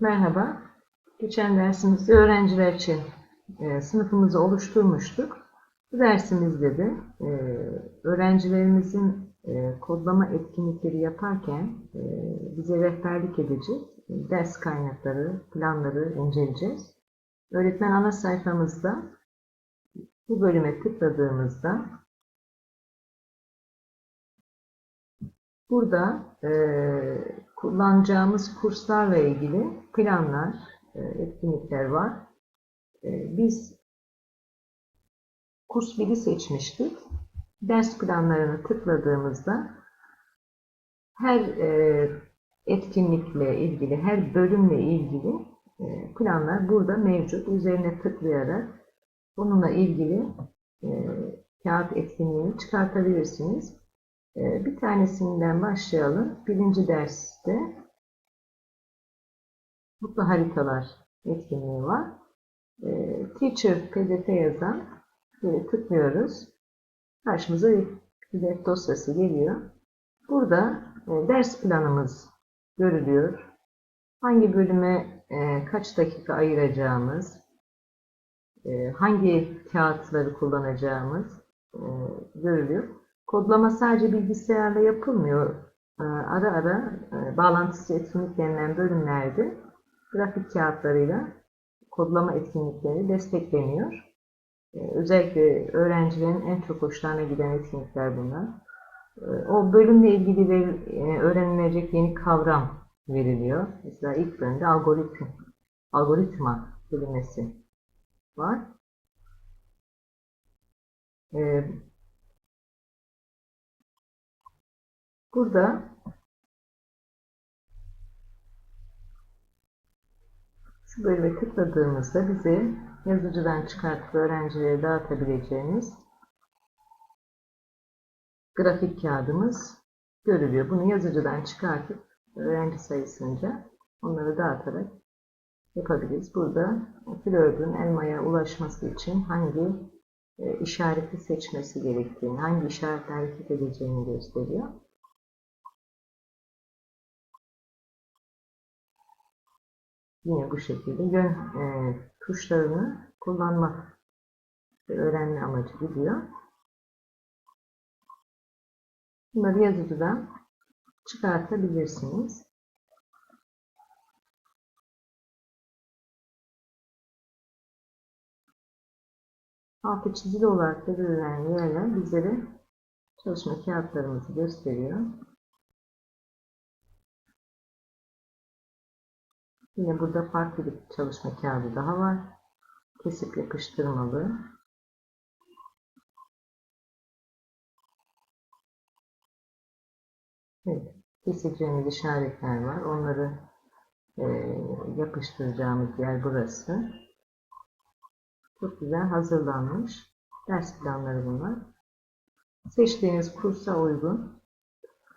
Merhaba. Geçen dersimizde öğrenciler için e, sınıfımızı oluşturmuştuk. Bu dersimizde de e, öğrencilerimizin e, kodlama etkinlikleri yaparken e, bize rehberlik edecek ders kaynakları, planları inceleyeceğiz. Öğretmen ana sayfamızda bu bölüme tıkladığımızda Burada e, kullanacağımız kurslarla ilgili planlar, e, etkinlikler var. E, biz kurs 1'i seçmiştik. Ders planlarını tıkladığımızda her e, etkinlikle ilgili, her bölümle ilgili planlar burada mevcut. Üzerine tıklayarak bununla ilgili kağıt etkinliğini çıkartabilirsiniz. Ee, bir tanesinden başlayalım. Birinci derste mutlu haritalar etkinliği var. Ee, Teacher PDF yazan böyle tıklıyoruz. Karşımıza bir PDF dosyası geliyor. Burada e, ders planımız görülüyor. Hangi bölüme e, kaç dakika ayıracağımız, e, hangi kağıtları kullanacağımız görülüyor. Kodlama sadece bilgisayarla yapılmıyor. Ee, Ara ara e, bağlantısı etkinlik denilen bölümlerde grafik kağıtlarıyla kodlama etkinlikleri destekleniyor. Ee, özellikle öğrencilerin en çok hoşlarına giden etkinlikler bunlar. Ee, O bölümle ilgili e, öğrenilecek yeni kavram veriliyor. Mesela ilk bölümde algoritm, algoritma kelimesi var. Burada şu bölüme tıkladığımızda bize yazıcıdan çıkartıp öğrencilere dağıtabileceğimiz grafik kağıdımız görülüyor. Bunu yazıcıdan çıkartıp öğrenci sayısınca onları dağıtarak yapabiliriz. Burada flördün elmaya ulaşması için hangi e, işareti seçmesi gerektiğini, hangi işaretle hareket edeceğini gösteriyor. Yine bu şekilde yön e, tuşlarını kullanmak ve öğrenme amacı gidiyor. Bunları yazıcıdan çıkartabilirsiniz. Altı çizili olarak belirlenen yerler bizlere çalışma kağıtlarımızı gösteriyor. Yine burada farklı bir çalışma kağıdı daha var. Kesip yapıştırmalı. Evet, keseceğimiz işaretler var. Onları e, yapıştıracağımız yer burası. Çok güzel hazırlanmış. Ders planları bunlar. Seçtiğiniz kursa uygun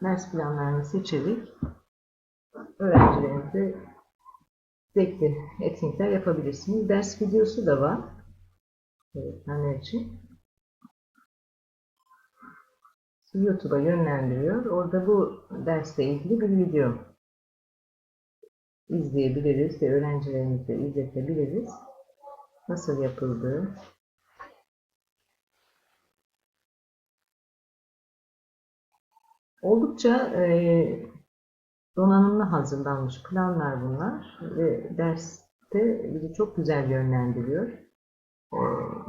ders planlarını seçerek öğrencilerinize zevkli etkinlikler yapabilirsiniz. Ders videosu da var. Öğretmenler için. YouTube'a yönlendiriyor. Orada bu dersle ilgili bir video izleyebiliriz ve öğrencilerimize izletebiliriz. Nasıl yapıldığı, Oldukça e, donanımlı hazırlanmış planlar bunlar ve derste bizi çok güzel yönlendiriyor. Ee,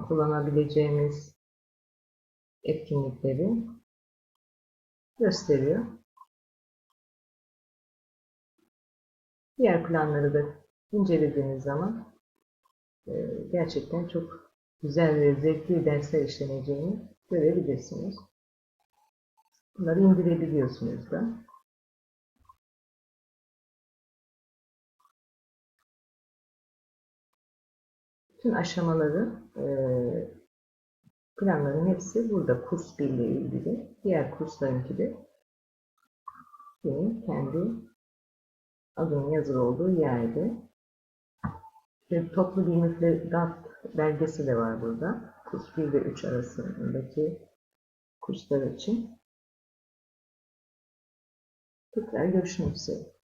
kullanabileceğimiz etkinlikleri gösteriyor. Diğer planları da incelediğiniz zaman e, gerçekten çok güzel ve zevkli dersler işleneceğini görebilirsiniz. Bunları indirebiliyorsunuz da. Tüm aşamaları e, planların hepsi burada kurs 1 ile ilgili. Diğer kurslarınki de benim kendi adının yazılı olduğu yerde. Bir toplu bir müfredat belgesi de var burada. Kurs 1 ve 3 arasındaki kurslar için. Tekrar görüşmek üzere.